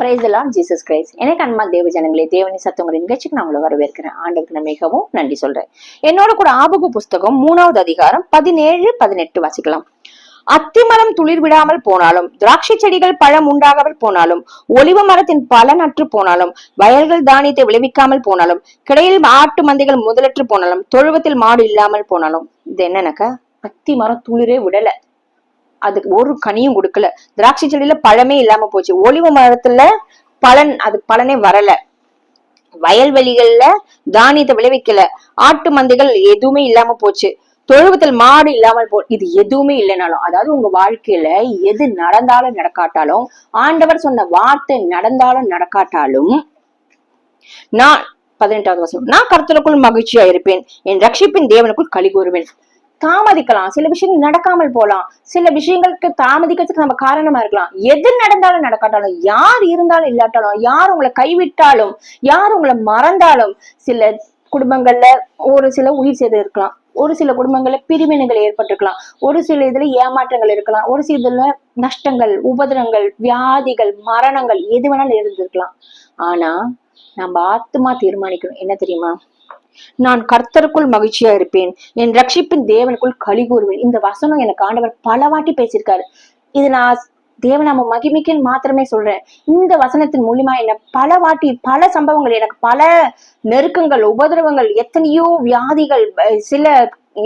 Price எல்லாம் Jesus Christ எனக்கு அன்மா தேவ ஜனங்களே தேவனி சத்தவங்க நிகழ்ச்சிக்கு நான் உங்களை வரவேற்கிறேன். ஆண்டுக்கு நான் மிகவும் நன்றி சொல்றேன். என்னோட கூட ஆபகு புஸ்தகம் மூணாவது அதிகாரம் பதினேழு பதினெட்டு வாசிக்கலாம். அத்திமரம் துளிர் விடாமல் போனாலும் திராட்சை செடிகள் பழம் உண்டாகாமல் போனாலும் ஒலிவ மரத்தின் பலன் அற்று போனாலும் வயல்கள் தானியத்தை விளைவிக்காமல் போனாலும் கிடையில் ஆட்டு மந்தைகள் முதலற்று போனாலும் தொழுவத்தில் மாடு இல்லாமல் போனாலும் இது என்னன்னாக்கா அத்தி மரம் துளிரே விடலை. அதுக்கு ஒரு கனியும் கொடுக்கல. திராட்சை செடியில பழமே இல்லாம போச்சு. ஒளிவு மரத்துல பலன் அது பலனே வரல. வயல்வெளிகள்ல தானியத்தை விளைவிக்கல. ஆட்டு மந்தைகள் எதுவுமே இல்லாம போச்சு. தொழுவத்தில் மாடு இல்லாமல் போ இது எதுவுமே இல்லைனாலும் அதாவது உங்க வாழ்க்கையில எது நடந்தாலும் நடக்காட்டாலும் ஆண்டவர் சொன்ன வார்த்தை நடந்தாலும் நடக்காட்டாலும் நான் பதினெட்டாவது வசனம் நான் கர்த்தருக்குள் மகிழ்ச்சியா இருப்பேன். என் ரட்சிப்பின் தேவனுக்குள் கழி கூறுவேன். தாமதிக்கலாம். சில விஷயங்கள் நடக்காமல் போலாம் சில விஷயங்களுக்கு தாமதிக்கிறதுக்கு நம்ம காரணமா இருக்கலாம். எது நடந்தாலும் நடக்காட்டாலும் யார் இருந்தாலும் இல்லாட்டாலும் யார் உங்களை கைவிட்டாலும் யார் உங்களை மறந்தாலும் சில குடும்பங்கள்ல ஒரு சில உயிர் சேதம் இருக்கலாம். ஒரு சில குடும்பங்கள்ல பிரிவினைகள் ஏற்பட்டிருக்கலாம். ஒரு சில இதுல ஏமாற்றங்கள் இருக்கலாம். ஒரு சில இதுல நஷ்டங்கள் உபதிரங்கள் வியாதிகள் மரணங்கள் எது வேணாலும் இருந்திருக்கலாம். ஆனா நம்ம ஆத்மா தீர்மானிக்கணும். என்ன தெரியுமா? நான் கர்த்தருக்குள் மகிழ்ச்சியா இருப்பேன். என் ரட்சிப்பின் தேவனுக்குள் களி கூறுவேன். இந்த வசனம் எனக்கு ஆண்டவர் பல வாட்டி பேசியிருக்காரு. இது நான் தேவநாம மகிமைக்குன்னு மாத்திரமே சொல்றேன். இந்த வசனத்தின் மூலியமா என்ன பல வாட்டி பல சம்பவங்கள் எனக்கு பல நெருக்கங்கள் உபதிரவங்கள் எத்தனையோ வியாதிகள் சில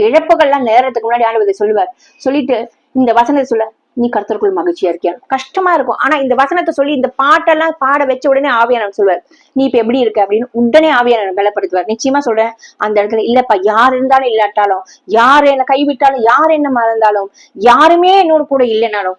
இழப்புகள்லாம் நேரத்துக்கு முன்னாடி ஆண்டவர் சொல்லுவார். சொல்லிட்டு இந்த வசனத்தை சொல்ல நீ கருத்தருக்குள் மகிழ்ச்சியா இருக்கியா? கஷ்டமா இருக்கும். ஆனா இந்த வசனத்தை சொல்லி இந்த பாட்டெல்லாம் பாட வச்ச உடனே ஆவியானவர் சொல்வார் நீ இப்ப எப்படி இருக்க? அப்படின்னு உடனே ஆவியானவர் பலப்படுத்துவார். நிச்சயமா சொல்றேன் அந்த இடத்துல இல்லப்பா யார் இருந்தாலும் இல்லாட்டாலும் யார் என்ன கைவிட்டாலும் யார் என்ன மறந்தாலும் யாருமே என்னோட கூட இல்லைனாலும்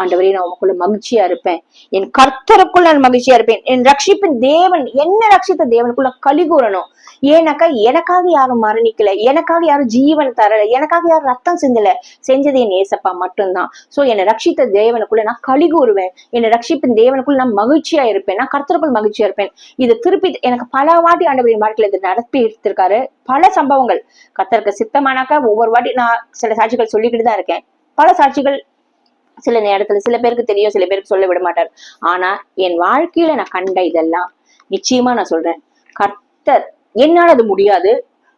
ஆண்டவரே நான் உமக்குள்ள மகிழ்ச்சியா இருப்பேன். என் கர்த்தருக்குள்ள நான் மகிழ்ச்சியா இருப்பேன். என் ரட்சிப்பின் தேவன் என்ன ரட்சித்த தேவனுக்குள்ள கழி கூறணும்? ஏன்னாக்கா எனக்காக யாரும் மரணிக்கல. எனக்காக யாரும் ஜீவன் தரல. எனக்காக யாரும் ரத்தம் சிந்தல. செஞ்சது என் ஏசப்பா மட்டும்தான். சோ என்னை ரட்சித்த தேவனுக்குள்ள நான் கழி கூறுவேன். என்னை ரட்சிப்பின் தேவனுக்குள்ள நான் மகிழ்ச்சியா இருப்பேன். நான் கர்த்தருக்குள் மகிழ்ச்சியா இருப்பேன். இது திருப்பி எனக்கு பல வாட்டி ஆண்டவரின் வாழ்க்கையில இது நடத்தி எடுத்திருக்காரு. பல சம்பவங்கள். கத்தருக்கு சித்தமானாக்கா ஒவ்வொரு வாட்டி நான் சில சாட்சிகள் சொல்லிக்கிட்டு தான் இருக்கேன். பல சாட்சிகள் சில நேரத்துல சில பேருக்கு தெரியும் சில பேருக்கு சொல்ல விட மாட்டார். ஆனா என் வாழ்க்கையில நான் கண்ட இதெல்லாம் நிச்சயமா நான் சொல்றேன். கர்த்தர் என்னால் அது முடியாது.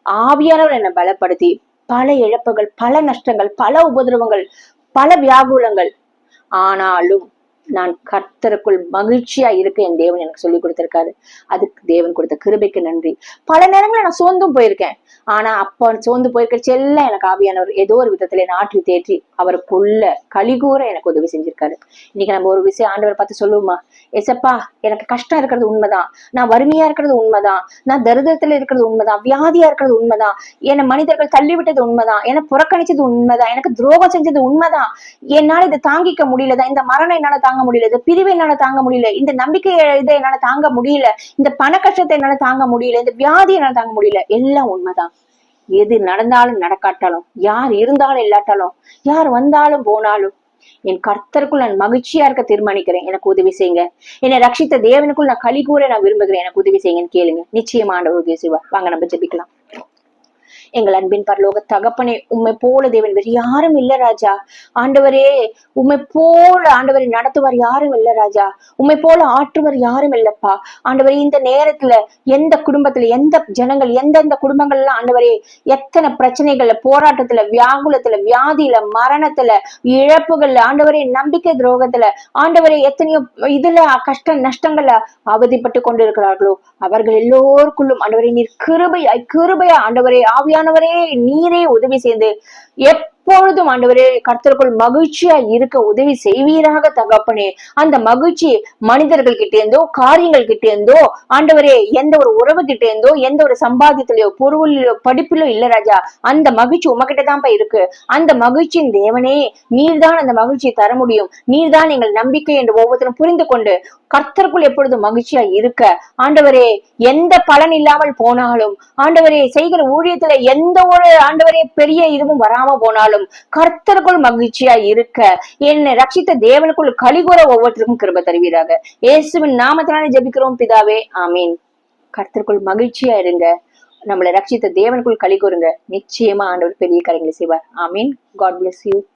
ஆவியானவர் என்னை பலப்படுத்தி பல இழப்புகள் பல நஷ்டங்கள் பல உபதிரவங்கள் பல வியாகுலங்கள். ஆனாலும் நான் கர்த்தருக்குள் மகிழ்ச்சியா இருக்க என் தேவன் எனக்கு சொல்லி கொடுத்திருக்காரு. அதுக்கு தேவன் கொடுத்த கிருபைக்கு நன்றி. பல நேரங்களில் நான் சோர்ந்தும் போயிருக்கேன். ஆனா அப்போ சோர்ந்து போயிருக்க எல்லாம் எனக்கு ஆவியானவர் ஏதோ ஒரு விதத்துல என்னை ஆற்றி தேற்றி அவருக்குள்ள கலிகூற எனக்கு உதவி செஞ்சிருக்காரு. இன்னைக்கு நம்ம ஒரு விஷயம் ஆண்டவர் பார்த்து சொல்லுவோமா? எசப்பா எனக்கு கஷ்டம் இருக்கிறது உண்மைதான். நான் வறுமையா இருக்கிறது உண்மைதான். நான் தரிதத்துல இருக்கிறது உண்மைதான். வியாதியா இருக்கிறது உண்மைதான். என்னை மனிதர்கள் தள்ளிவிட்டது உண்மைதான். என்னை புறக்கணிச்சது உண்மைதான். எனக்கு துரோகம் செஞ்சது உண்மைதான். என்னால இதை தாங்கிக்க முடியலதான். இந்த மரணம் என்னால தாங்க முடியல. இந்த பிரிவை என்னால தாங்க முடியல. இந்த நம்பிக்கை இதை என்னால தாங்க முடியல. இந்த பண கஷ்டத்தை என்னால தாங்க முடியல. இந்த வியாதி என்னால தாங்க முடியல. எல்லாம் உண்மைதான். எது நடந்தாலும் நடக்காட்டாலும் யார் இருந்தாலும் இல்லாட்டாலும் யார் வந்தாலும் போனாலும் என் கர்த்தருக்குள் நான் மகிழ்ச்சியா இருக்க தீர்மானிக்கிறேன். எனக்கு உதவி செய்யுங்க. என்னை ரட்சித்த தேவனுக்குள் நான் கலிகூற நான் விரும்புகிறேன். எனக்கு உதவி செய்யுங்கன்னு கேளுங்க. நிச்சயமான ஆண்டவர் உதவி செய்வார். வாங்க நம்ம ஜபிக்கலாம். எங்கள் அன்பின் பரலோக தகப்பனே உண்மை போல தேவன் வேறு யாரும் இல்ல ராஜா. ஆண்டவரே உண்மை போல ஆண்டவரை நடத்துவார் யாரும் இல்ல ராஜா. உண்மை போல ஆற்றுவர் யாரும் இல்லப்பா. ஆண்டவரே இந்த நேரத்துல எந்த குடும்பத்துல எந்த ஜனங்கள் எந்தெந்த குடும்பங்கள்லாம் ஆண்டவரே எத்தனை பிரச்சனைகள்ல போராட்டத்துல வியாகுலத்துல வியாதியில மரணத்துல இழப்புகள்ல ஆண்டவரே நம்பிக்கை துரோகத்துல ஆண்டவரே எத்தனையோ இதுல கஷ்ட நஷ்டங்கள்ல அவதிப்பட்டு கொண்டிருக்கிறார்களோ அவர்கள் எல்லோருக்குள்ளும் ஆண்டவரே நீர் கிருபையாய் கிருபையா ஆண்டவரே ஆவியா ஆவியானவரே நீரே உதவி செய்து எப்பொழுதும் ஆண்டவரே கர்த்தருக்குள் மகிழ்ச்சியா இருக்க உதவி செய்வீராக தகப்பனே. அந்த மகிழ்ச்சி மனிதர்கள் கிட்ட இருந்தோ காரியங்கள் கிட்ட இருந்தோ ஆண்டவரே எந்த ஒரு உறவு கிட்ட இருந்தோ எந்த ஒரு சம்பாதியத்திலயோ பொருளிலோ படிப்பிலோ இல்ல ராஜா. அந்த மகிழ்ச்சி உமகிட்ட தான்ப்பா இருக்கு. அந்த மகிழ்ச்சியின் தேவனே நீர்தான் அந்த மகிழ்ச்சியை தர முடியும். நீர்தான் எங்கள் நம்பிக்கை என்று ஒவ்வொருத்தரும் புரிந்து கொண்டு கர்த்தருக்குள் எப்பொழுது மகிழ்ச்சியா இருக்க. ஆண்டவரே எந்த பலன் இல்லாமல் போனாலும் ஆண்டவரே செய்கிற ஊழியத்துல எந்த ஒரு ஆண்டவரே பெரிய இதுவும் வராம போனாலும் கர்த்தருக்குள் மகிழ்ச்சியா இருக்க. என்னை ரட்சித்த தேவனுக்குள் கலிகூற ஒவ்வொருத்தருக்கும் கிருப தருவீராக. இயேசுவின் நாமத்தினாலே ஜபிக்கிறோம் பிதாவே. ஆமீன். கர்த்தருக்குள் மகிழ்ச்சியா இருங்க. நம்மளை ரட்சித்த தேவனுக்குள் கலிகூறுங்க நிச்சயமா ஆண்டவர் பெரிய காரியங்களை செய்வார். ஆமீன். God bless you